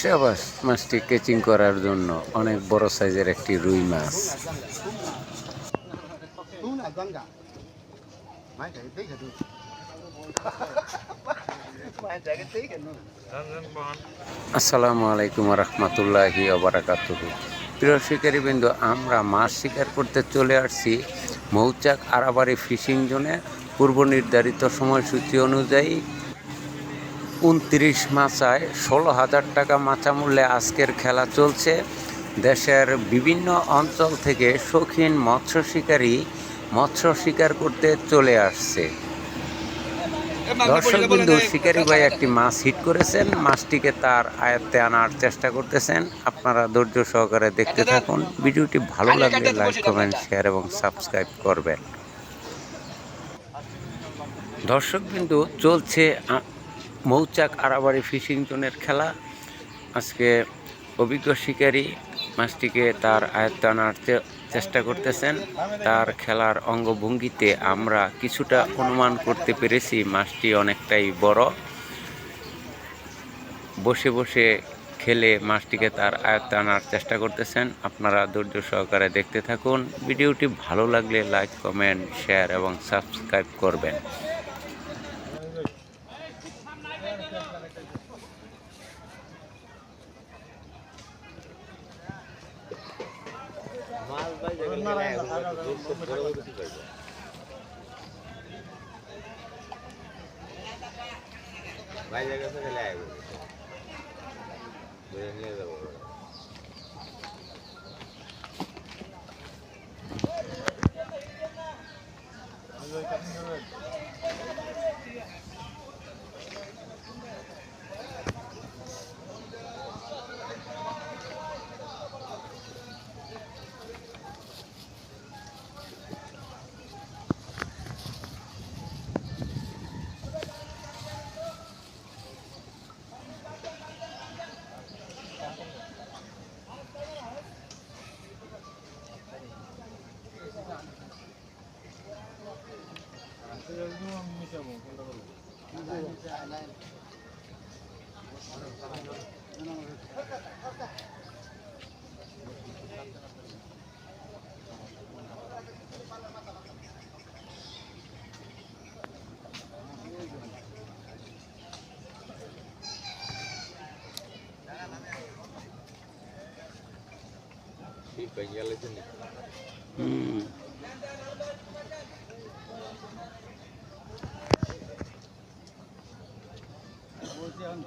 সাবাস মাছটি কেচিং করার জন্য অনেক বড় সাইজের একটি রুই মাছ. আসসালামু আলাইকুম রহমতুল্লাহি অবরাকাতুহ প্রিয় শিকারীবৃন্দ, আমরা মাছ শিকার করতে চলে আসছি মৌচাক আরাবাড়ি ফিশিং জোনে পূর্ব নির্ধারিত সময়সূচি অনুযায়ী উনত্রিশ মাচায় ষোলো হাজার টাকা মাচা মূল্যে আজকের খেলা চলছে। দেশের বিভিন্ন অঞ্চল থেকে শৌখিন মৎস্য শিকারী মৎস্য শিকার করতে চলে আসছে। দর্শক বিন্দু শিকারি ভাই একটি মাছ হিট করেছেন। মাছটিকে তার আয়ত্তে আনার চেষ্টা করতেছেন। আপনারা ধৈর্য সহকারে দেখতে থাকুন। ভিডিওটি ভালো লাগলে লাইক কমেন্ট শেয়ার এবং সাবস্ক্রাইব করবেন। দর্শক বিন্দু চলছে মৌচাক আরাবাড়ি ফিশিং জোনের খেলা। আজকে অভিজ্ঞ শিকারী মাছটিকে তার আয়ত্ত আনার চেষ্টা করতেছেন। তার খেলার অঙ্গভঙ্গিতে আমরা কিছুটা অনুমান করতে পেরেছি মাছটি অনেকটাই বড়। বসে বসে খেলে মাছটিকে তার আয়ত্তে আনার চেষ্টা করতেছেন। আপনারা ধৈর্য সহকারে দেখতে থাকুন। ভিডিওটি ভালো লাগলে লাইক, কমেন্ট, শেয়ার এবং সাবস্ক্রাইব করবেন। গেলে আইব ধরে নিয়ে যাব। banyak lagi nih. Hmm. হুম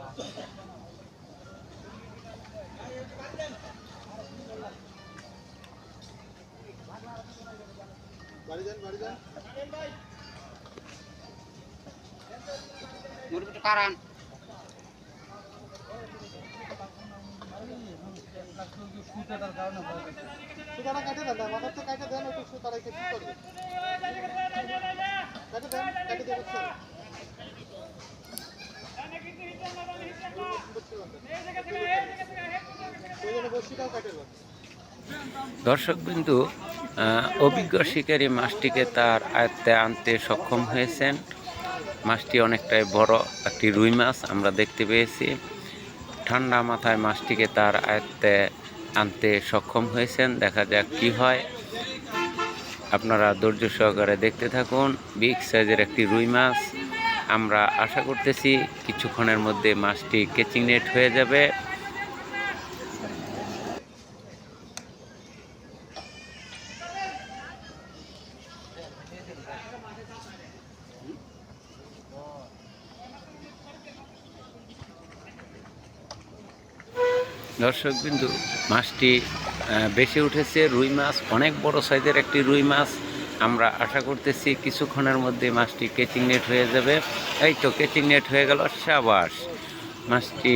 বাড়ি যান বাড়ি যান কারণ সুতাটা কাটে দেন না মাথার থেকে কাটে দেন একটু সুতা রেখে ঠিক করবে কাটে দর্শক বিন্দু অভিজ্ঞ শিকারী মাছটিকে তার আয়ত্তে আনতে সক্ষম হয়েছেন। মাছটি অনেকটাই বড় একটি রুই মাছ, আমরা দেখতে পেয়েছি। ঠান্ডা মাথায় মাছটিকে তার আয়ত্তে আনতে সক্ষম হয়েছেন। দেখা যাক কি হয়। আপনারা ধৈর্য সহকারে দেখতে থাকুন। বিগ সাইজের একটি রুই মাছ। আমরা আশা করতেছি কিছুক্ষণের মধ্যে মাছটি কেচিং নেট হয়ে যাবে। দর্শক বিন্দু মাছটি বেশি উঠেছে। রুই মাছ, অনেক বড় সাইজের একটি রুই মাছ। আমরা আশা করতেছি কিছুক্ষণের মধ্যে মাছটি কেচিং নেট হয়ে যাবে। এই তো কেচিং নেট হয়ে গেল সাবাস। মাছটি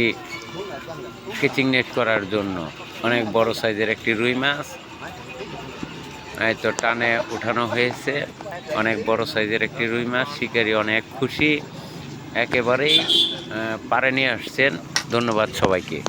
কেচিং নেট করার জন্য অনেক বড় সাইজের একটি রুই মাছ। এই তো টানে উঠানো হয়েছে। অনেক বড় সাইজের একটি রুই মাছ। শিকারি অনেক খুশি। একেবারেই পারে নিয়ে আসছেন। ধন্যবাদ সবাইকে।